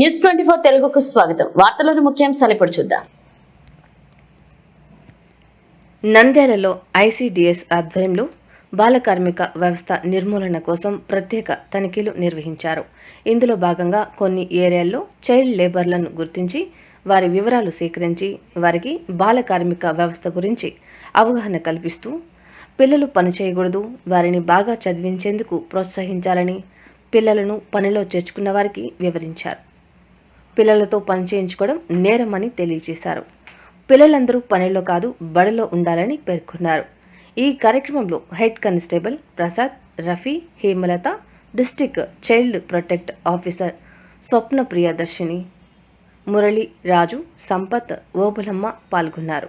News twenty four తెలుగుకు స్వాగతం. వార్తలోని ముఖ్యాంశాలు ఇప్పుడు చూద్దాం. నంద్యాలలో ఐసీడీఎస్ ఆధ్వర్యంలో బాల కార్మిక వ్యవస్థ నిర్మూలన కోసం ప్రత్యేక తనిఖీలు నిర్వహించారు. ఇందులో భాగంగా కొన్ని ఏరియాల్లో చైల్డ్ లేబర్లను గుర్తించి వారి వివరాలు సేకరించి వారికి బాల కార్మిక వ్యవస్థ గురించి అవగాహన కల్పిస్తూ పిల్లలు పని చేయకూడదు వారిని బాగా చదివించేందుకు ప్రోత్సహించాలని పిల్లలను పనిలో చేర్చుకున్న వారికి వివరించారు. పిల్లలతో పని చేయించుకోవడం నేరమని తెలియజేశారు. పిల్లలందరూ పనిలో కాదు బడిలో ఉండాలని పేర్కొన్నారు. ఈ కార్యక్రమంలో head constable Prasad Rafi Hemalatha district child protect officer Swapna Priyadarshini Murali Raju Sampath Obulamma పాల్గొన్నారు.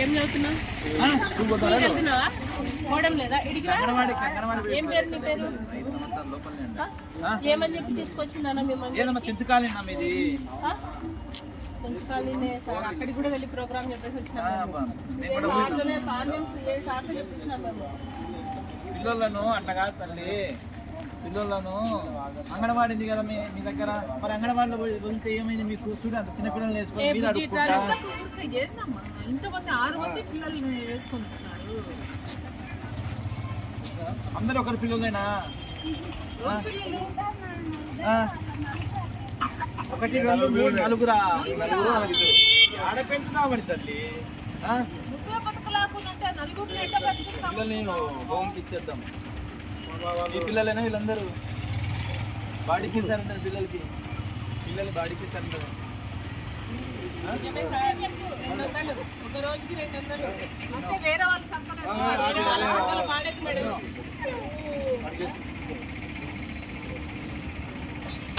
ఏం చదువుతున్నావు? స్కూల్ వెళ్తున్నావా పోవడం లేదా? ఇడికి. ఏం పేరు నీ పేరు? ఏమని చెప్పి తీసుకొచ్చిందన్న మిమ్మల్ని? ఏదమ్మా చింతకాలి నా మీది? ఆ? కొంచెకాలినే సార్. అక్కడికి కూడా వెళ్ళి ప్రోగ్రామ్ చెప్పేసి వచ్చినాం మేము. ఏ సార్లోనే పాండ్యమ్స్ ఏ సార్లు చెప్పించినాం మేము? పిల్లలను కాదు తల్లి. పిల్లలను అంగన్వాడి ఉంది కదా మీ మీ దగ్గర? మరి అంగన్వాడిలో వెళ్తే ఏమైంది మీకు? చూడు అంత చిన్న పిల్లలు వేసుకుంటున్నారు. అందరు ఒకరి పిల్లలేనా? ఒకటి రెండు మూడు నలుగురా? నలుగురు నలుగురు ఆడ పెంచుతా పడి తల్లి పిల్లల్ని హోమ్కి ఇచ్చేద్దాం ఈ పిల్లలైనా వీళ్ళందరూ బాడీకి ఇస్తారంటారు పిల్లలకి. పిల్లలు బాడీకి ఇస్తారంటారు ఒక రోజుకి రెండు వందలు. అంటే వేరే వాళ్ళు వేరే మేడం